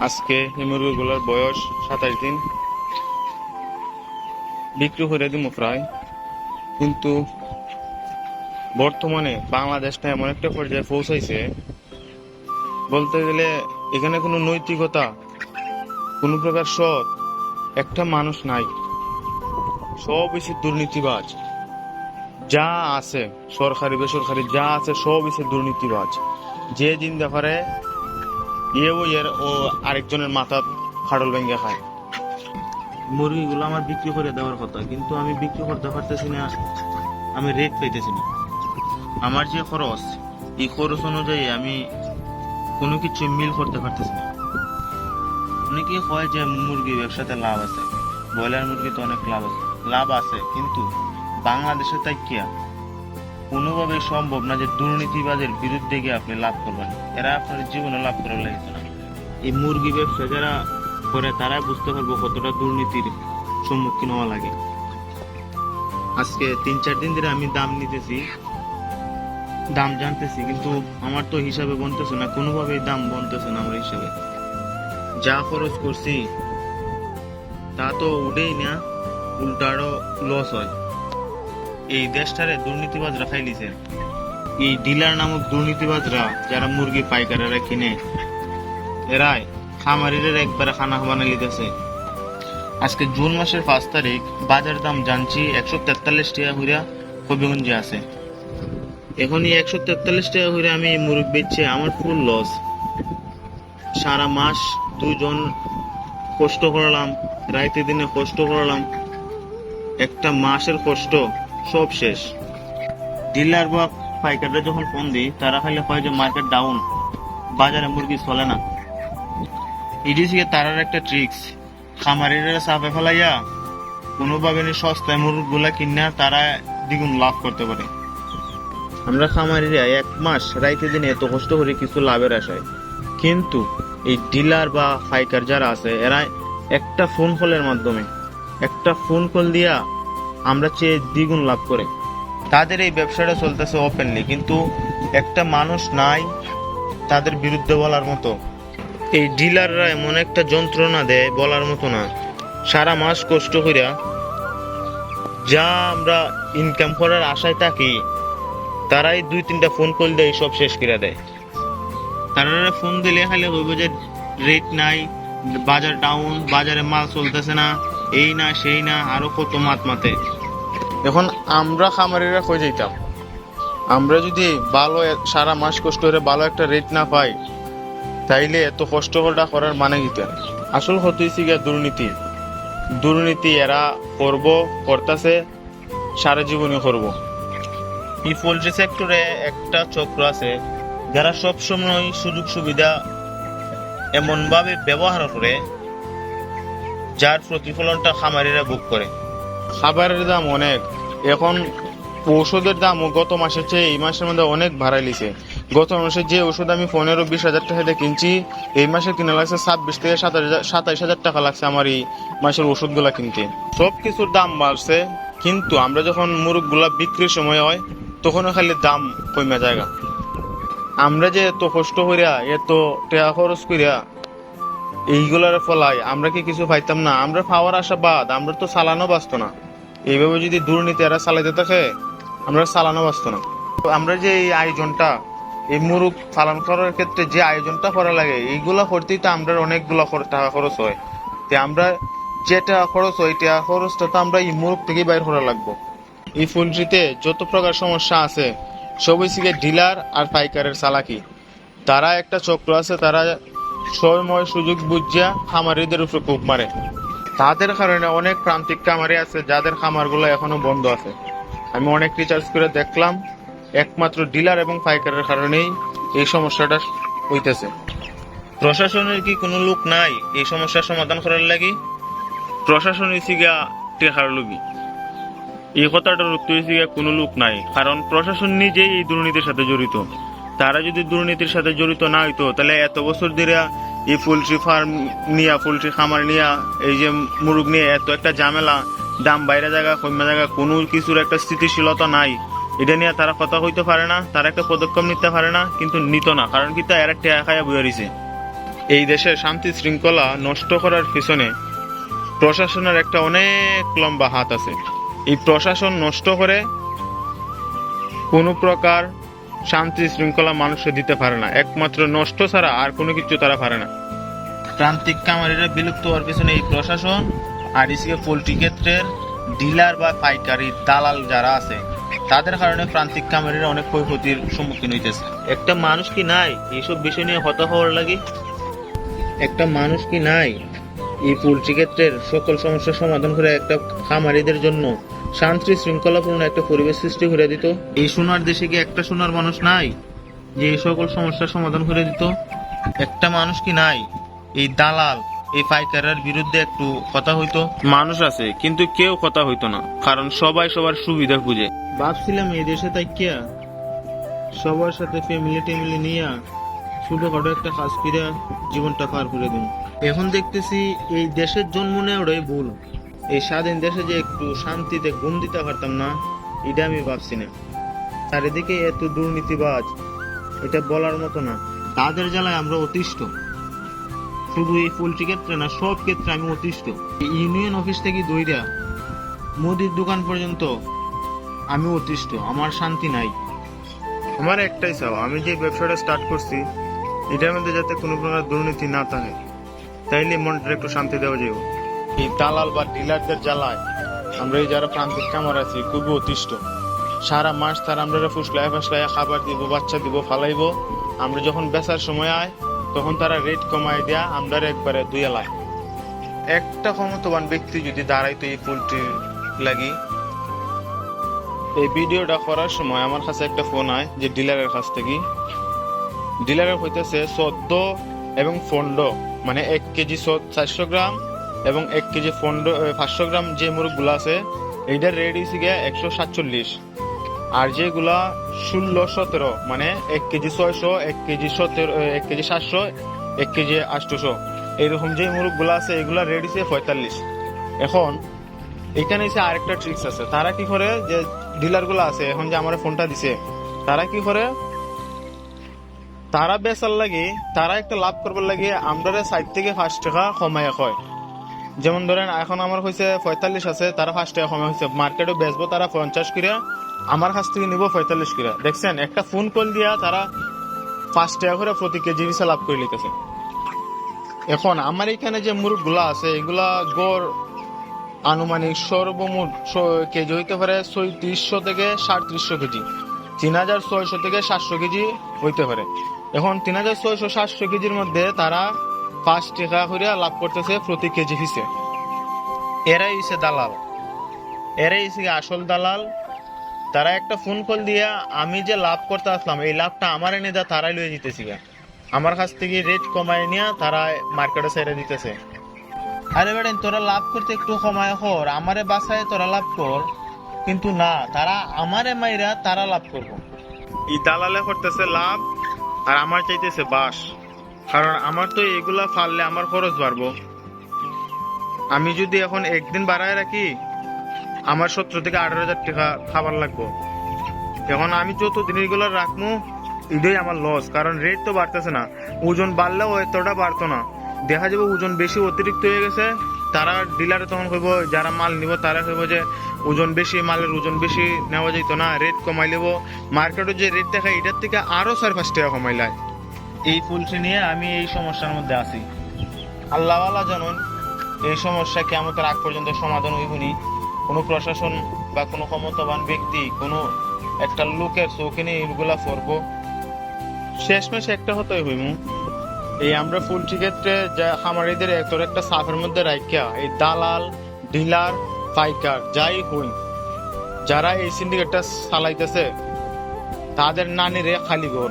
আজকে এই মুরগিগুলোর বয়স সাতাশ দিন। বিক্রি করে দিব প্রায়। কিন্তু বর্তমানে বাংলাদেশটা এমন একটা পর্যায়ে পৌঁছাইছে, বলতে গেলে এখানে কোনো নৈতিকতা, কোনো প্রকার সৎ একটা মানুষ নাই। সব বেশি দুর্নীতিবাজ। যা আছে সরকারি, বেসরকারি, যা আছে সব বেশি দুর্নীতিবাজ। যে দিন দেখারে এও এর ও আরেকজনের মাথা ফাটল ভেঙে খায়। মুরগিগুলো আমার বিক্রি করে দেওয়ার কথা, কিন্তু আমি বিক্রি করতে পারতেছি না, আমি রেট পাইতেছি না। আমার যে খরচ, এই খরচ অনুযায়ী আমি কোনো কিছু মিল করতে পারতেছি না। অনেকে হয় যে মুরগি ব্যবসাতে লাভ আছে, ব্রয়লার মুরগিতে অনেক লাভ আছে লাভ আছে, কিন্তু বাংলাদেশে তাই কিয়া কোনোভাবে সম্ভব না যে দুর্নীতিবাজের বিরুদ্ধে গিয়ে আপনি লাভ করবেন। এরা আপনার জীবনে লাভ করার লাগে না এই মুরগি ব্যবসা যারা করে, তারাই বুঝতে পারব কতটা দুর্নীতির সম্মুখীন হওয়া লাগে। আজকে তিন চার দিন ধরে আমি দাম নিতেছি, দাম জানতেছি, কিন্তু আমার তো হিসাবে বনতেছে না, কোনোভাবেই দাম বনতেছে না আমার হিসাবে। যা খরচ করছি, তা তো উঠেই না উল্টা আরও লস হয়। এই দেশটারে দুর্নীতিবাজরা খাইলিছে এই ডিলার নামক দুর্নীতিবাজরা যারা মুরগি পাইকারেরা কিনে, এরাই খামারিদের একবারে খানা বানাই লিতেছে আজকে জুন মাসের পাঁচ তারিখ, বাজার দাম জানছি একশো তেতাল্লিশ টাকা হইয়া কবিগঞ্জে আছে। এখন এই একশো তেতাল্লিশ টাকা হইয়া আমি মুরগ বেচছে, আমার ফুল লস সারা মাস দুজন কষ্ট করলাম, রাইতে দিনে কষ্ট করলাম, একটা মাসের কষ্ট সব শেষ। ডিলার বা পাইকাররা যখন ফোন দিই, তারা খালি হয় যে, মার্কেট ডাউন বাজারে মুরগি চলে না। থেকে তারার একটা ট্রিক্স খামারিরা চাপে ফেলাইয়া কোনোভাবে সস্তায় মুরগগুলা কিনা তারা দ্বিগুণ লাভ করতে পারে। আমরা খামারিরা এক মাস রাইতে দিনে এত কষ্ট করে কিছু লাভের আশায়। কিন্তু এই ডিলার বা ফাইকার যারা আছে, এরা একটা ফোন কলের মাধ্যমে, একটা ফোন কল দিয়া আমরা চেয়ে দ্বিগুণ লাভ করে। তাদের এই ব্যবসাটা চলতেছে ওপেনলি কিন্তু একটা মানুষ নাই, তাদের বিরুদ্ধে বলার মতো। এই ডিলাররা এমন একটা যন্ত্রণা দেয় বলার মতো না। সারা মাস কষ্ট কইরা যা আমরা ইনকাম করার আশায় থাকি, তারাই দুই তিনটা ফোন কল দেয়, সব শেষ করে দেয়। তারা ফোন দিলে খালি বলব যে রেট নাই, বাজার ডাউন বাজারে মাল চলতেছে না, এই না, সেই না, আরও কত মাত মাতে এখন আমরা খামারিরা কই যাইতাম? আমরা যদি ভালো সারা মাস কষ্ট করে ভালো একটা রেট না পাই, তাইলে এত কষ্ট করা করার মানে কিটা আসল হতেছি গিয়া দুর্নীতি। দুর্নীতি এরা করব, করতেছে, সারা জীবনই করব। এই পোল্ট্রি সেক্টরে একটা চক্র আছে, যারা সব সময় সুযোগ সুবিধা এমনভাবে ব্যবহার করে, যার প্রতিফলনটা খামারিরা ভোগ করে। খাবারের দাম অনেক। এখন ওষুধের দামও গত মাসের চেয়ে এই মাসের মধ্যে অনেক বাড়াইলিছে গত মাসে যে ওষুধ আমি পনেরো বিশ হাজার টাকা দিয়ে কিনছি, এই মাসে কিনা লাগছে ছাব্বিশ থেকে সাতাইশ হাজার টাকা লাগছে আমার এই মাসের ওষুধগুলা কিনতে। সব কিছুর দাম বাড়ছে, কিন্তু আমরা যখন মুরগগুলা বিক্রির সময় হয় তখনও খালি দাম কমে জায়গা আমরা যে এত কষ্ট করিয়া এত টাকা খরচ করিয়া এইগুলার ফলাই আমরা কি কিছু পাইতাম না? আমরা পাওয়ার আশা বাদ, আমরা তো চালানো বাঁচতো না। এইভাবে যদি দুর্নীতি এরা চালাইতে থাকে, আমরা চালানো বাঁচতো না। আমরা যে এই আয়োজনটা, এই মুরুগ পালন করার ক্ষেত্রে যে আয়োজনটা করা লাগে, এইগুলা করতেই তো আমরা অনেকগুলো টাকা খরচ হয়। তে আমরা যে টাকা খরচ হয় টাকা খরচটা তো আমরা এই মুরুখ থেকেই বাইর করা লাগবো। এই ফুলটিতে যত প্রকার সমস্যা আছে সবই থেকে ডিলার আর পাইকারের চালাকি। তারা একটা চক্র আছে, তারা সময় সুযোগ বুঝিয়া খামারিদের উপরে কূপ মারে। তাদের কারণে অনেক প্রান্তিক খামারি আছে, যাদের খামারগুলো এখনও বন্ধ আছে। আমি অনেক রিচার্জ করে দেখলাম, একমাত্র ডিলার এবং পাইকারের কারণেই এই সমস্যাটা হইতেছে। প্রশাসনের কি কোনো লোক নাই এই সমস্যার সমাধান করার লাগি? প্রশাসন হয়েছে গিয়া টেকার লোভী। এই কথাটার উত্তর হয়েছে গিয়া কোনো লোক নাই, কারণ প্রশাসন নিজেই এই দুর্নীতির সাথে জড়িত। তারা যদি দুর্নীতির সাথে জড়িত না হইতো, তাহলে এত বছর ধরে এই পোলট্রি ফার্ম নিয়া, পোলট্রি খামার নিয়া, এই যে মুরগ নিয়ে এত একটা ঝামেলা, দাম বাইরে জায়গা, কমে জায়গা, কোনো কিছুর একটা স্থিতিশীলতা নাই। এটা নিয়ে তারা কথা হইতে পারে না, তারা একটা পদক্ষেপ নিতে পারে না, কিন্তু নিত না, কারণ কি তা এরা টেয়া খাইয়া বইয়া রইছে। এই দেশের শান্তি শৃঙ্খলা নষ্ট করার পিছনে প্রশাসনের একটা অনেক লম্বা হাত আছে। এই প্রশাসন নষ্ট করে কোনো প্রকার শান্তি শৃঙ্খলা মানুষে দিতে পারে না। একমাত্র নষ্ট ছাড়া আর কোনো কিছু তারা পারে না। প্রান্তিক কামারিরা বিলুপ্ত হওয়ার পিছনে এই প্রশাসন আর এদিকে পোলট্রি ক্ষেত্রের ডিলার বা পাইকারি দালাল যারা আছে তাদের কারণে প্রান্তিক কামারিরা অনেক ক্ষয়ক্ষতির সম্মুখীন হইতেছে। একটা মানুষ কি নাই? এইসব বিষয় নিয়ে হতা হওয়ার লাগে? একটা মানুষ কি নাই? এই পোল্ট্রি ক্ষেত্রের সকল সমস্যার সমাধান করে একটা খামারিদের জন্য শান্তি শৃঙ্খলাপূর্ণ একটা পরিবেশ সৃষ্টি করে দিত। এই সোনার দেশে কি একটা সোনার মানুষ নাই? যে এই সকল সমস্যার সমাধান করে দিত? একটা মানুষ কি নাই? এই দালাল এই পাইকারের বিরুদ্ধে একটু কথা হইতো? মানুষ আছে কিন্তু কেউ কথা হইতো না কারণ সবাই সবার সুবিধা খুঁজে। ভাবছিলাম এই দেশে তাকিয়া সবার সাথে ফ্যামিলি টেমিলি নিয়ে ছোটখাটো একটা কাজ ফিরে জীবনটা পার করে দিন এখন দেখতেছি এই দেশের জন্ম নেওয়াটাই ভুল। এই স্বাধীন দেশে যে একটু শান্তিতে ঘুম দিতে পারতাম না, এটা আমি ভাবছি না। চারিদিকে এত দুর্নীতিবাজ, এটা বলার মতো না। তাদের জ্বালায় আমরা অতিষ্ঠ। শুধু এই পোলট্রি ক্ষেত্রে না, সব ক্ষেত্রে আমি অতিষ্ঠ। ইউনিয়ন অফিস থেকে দইরা, মুদির দোকান পর্যন্ত আমি অতিষ্ঠ, আমার শান্তি নাই। আমার একটাই চাও আমি যে ব্যবসাটা স্টার্ট করছি, এটার মধ্যে যাতে কোনো প্রকার দুর্নীতি না থাকে। তাইলে মনটা একটু শান্তি দেওয়া যাবে এই দালাল বা ডিলারদের জ্বালায় আমরা এই যারা প্রান্তিক কামার আছি খুবই অতিষ্ঠ। সারা মাস তার আমরা ফুসলায় ফাসলায় খাবার দিব বাচ্চা দিব ফালাইব। আমরা যখন বেচার সময় আয় তখন তারা রেট কমায় দেয়া আমরা একবারে দুই এলায় একটা ক্ষমতাবান ব্যক্তি যদি দাঁড়াইতো এই পোলট্রি লাগি এই ভিডিওটা করার সময় আমার কাছে একটা ফোন আয় যে ডিলারের কাছ থেকে। ডিলারের হইতেছে চোদ্দ এবং ফন্ড মানে এক কেজি চারশো গ্রাম এবং এক কেজি পনেরো পাঁচশো গ্রাম যে মুরগগুলো আছে, এইটার রেট হয়েছে গিয়ে একশো সাতচল্লিশ। আর যেগুলা ষোলো সতেরো মানে এক কেজি ছয়শো, এক কেজি সতেরো এক কেজি সাতশো, এক কেজি আটশোশো, এইরকম যে মুরগগুলো আছে এগুলা রেট হয়েছে পঁয়তাল্লিশ। এখন এখানে এসে আরেকটা ট্রিক্স আছে। তারা কি করে, যে ডিলারগুলো আছে, এখন যে আমার ফোনটা দিছে, তারা কি করে তারা বেচার লাগে, তারা একটা লাভ করবার লাগে আমরা সাইড থেকে পাঁচ টাকা কমায় হয় যেমন ধরেন, এখন আমার হয়েছে পঁয়তাল্লিশ আছে, তারা পাঁচ টাকা কমে হয়েছে মার্কেটে বেচবো তারা পঞ্চাশ কিরা আমার কাছ থেকে নিবো পঁয়তাল্লিশ কিরা দেখছেন, একটা ফোন কল দিয়া তারা পাঁচ টাকা করে প্রতি কেজি হিসেবে লাভ করে লিখেছে এখন আমার এখানে যে মুরগগুলা আছে, এগুলা গড় আনুমানিক সর্বমোট কেজি হইতে পারে ছয়ত্রিশশো থেকে সাড়ত্রিশশো কেজি। তিন হাজার ছয়শো থেকে সাতশো কেজি হইতে পারে। এখন তিন হাজার ছয়শো সাতশো কেজির মধ্যে তারা পাঁচ টাকা করে লাভ করতেছে প্রতি কেজি হিসেবে এরাই হচ্ছে দালাল। এরাই হচ্ছে আসল দালাল। তারা একটা ফোন কল দিয়া, আমি যে লাভ করতে আসলাম, এই লাভটা আমার এনে দেওয়া তারাই লয়ে যেতেছি গা। আমার কাছ থেকে রেট কমায় নিয়ে তারা মার্কেটে ছেড়ে দিতেছে। আরে বেড়েন তোরা লাভ করতে একটু কমায় কর, আমারে বাসায় তোরা লাভ কর। কিন্তু না, তারা আমারে মাইরা তারা লাভ করব। এই দালালে করতেছে লাভ আর আমার চাইতেছে বাস। কারণ আমার তো এগুলা ফাললে আমার খরচ বাড়বো। আমি যদি এখন একদিন বাড়ায় রাখি, আমার সত্তর থেকে আঠারো হাজার টাকা খাবার লাগবো। এখন আমি যত এগুলো রাখব এটাই আমার লস কারণ রেট তো বাড়তেছে না। ওজন বাড়লেও এতটা বাড়তো না। দেখা যাবে ওজন বেশি অতিরিক্ত হয়ে গেছে, তারা ডিলারে তখন কইব, যারা মাল নিব তারা কইব যে ওজন বেশি, মালের ওজন বেশি নেওয়া যেত না রেট কমাই নেব মার্কেটে যে রেট দেখায়, এটার থেকে আরও চার পাঁচ টাকা কমাই লায় এই পোলট্রি নিয়ে আমি এই সমস্যার মধ্যে আছি। আল্লাহওয়ালা জানুন, এই সমস্যা কেমতের আগ পর্যন্ত সমাধান হইবনি কোনো প্রশাসন বা কোনো ক্ষমতাবান ব্যক্তি, কোনো একটা লোকের চোখে নিয়ে এগুলা করব শেষমেশ একটা হতোই হইমু এই আমরা পোল্ট্রি ক্ষেত্রে যা খামারিদের তোর একটা সাফের মধ্যে রাখিয়া এই দালাল, ডিলার পাইকার যাই হই যারা এই সিন্ডিকেটটা চালাইতেছে তাদের নানিরে খালি ঘর